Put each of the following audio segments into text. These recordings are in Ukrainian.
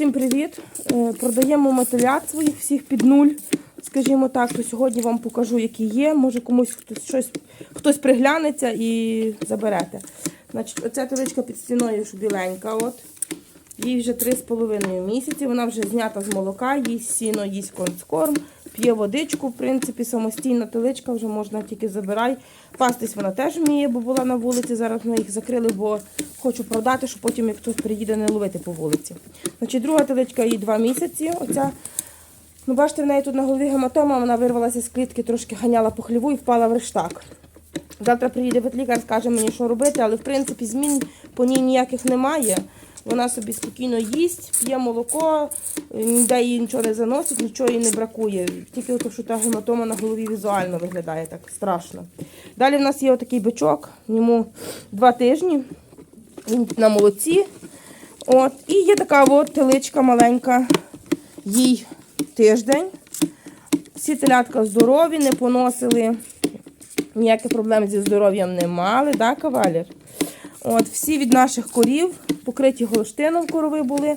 Всім привіт! Е, Продаємо мотилят своїх всіх під нуль. Скажімо так, то сьогодні вам покажу, які є. Може комусь хтось щось хтось приглянеться і заберете. Значить, оця теличка під стіною біленька. От. Їй вже 3,5 місяці. Вона вже знята з молока, їсть сіно, їсть концкорм, п'є водичку, в принципі, самостійна теличка, вже можна тільки забирай. Пастись вона теж вміє, бо була на вулиці. Зараз ми їх закрили, бо хочу продати, щоб потім, як хтось приїде, не ловити по вулиці. Значить, друга теличка їй 2 місяці. Оця, ну бачите, в неї тут на голові гематома, вона вирвалася з клітки, трошки ганяла по хліву і впала в рештак. Завтра приїде ветлікар, скаже мені, що робити, але в принципі змін по ній ніяких немає. Вона собі спокійно їсть, п'є молоко, ніде їй нічого не заносить, нічого їй не бракує. Тільки то, що та гематома на голові візуально виглядає так страшно. Далі в нас є отакий бичок, йому два тижні, він на молоці. От. І є така от теличка маленька, їй тиждень. Всі телятка здорові, не поносили. Ніяких проблем зі здоров'ям не мали, да, кавалер? От, всі від наших корів покриті голштином корови були.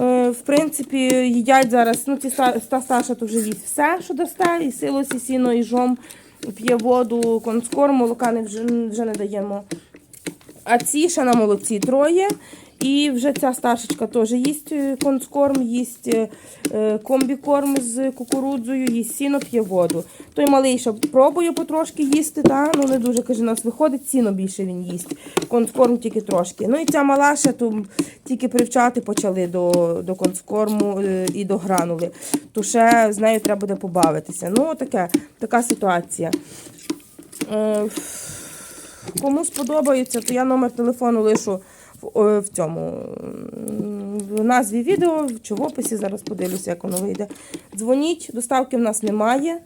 Е, в принципі, їдять зараз, ну, ці та Саша то вже їсть все, що дасте, і силос, і сіно, і жом, п'є воду, конскорм, молока не, вже, вже не даємо. А ці ще на молоці троє. І вже ця старшечка теж їсть е, конскорм, їсть е, е, комбікорм з кукурудзою, їсть сіно, п'є воду. Той малий ще пробує потрошки їсти, та? ну не дуже каже, нас виходить, сіно більше він їсть. Конскорм тільки трошки. Ну і ця мала ще тут тільки привчати почали до, до конскорму і до гранули. То ще з нею треба буде побавитися. Ну, таке, така ситуація. Кому сподобається, то я номер телефону лишу в, в цьому в назві відео чи в описі. Зараз подивлюся, як воно вийде. Дзвоніть, доставки в нас немає.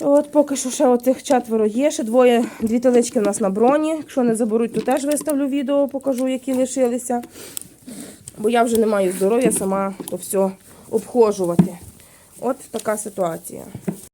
От поки що ще оцих четверо є. Ще двоє, дві телички в нас на броні. Якщо не заберуть, то теж виставлю відео, покажу, які лишилися. Бо я вже не маю здоров'я сама то все обхожувати. От така ситуація.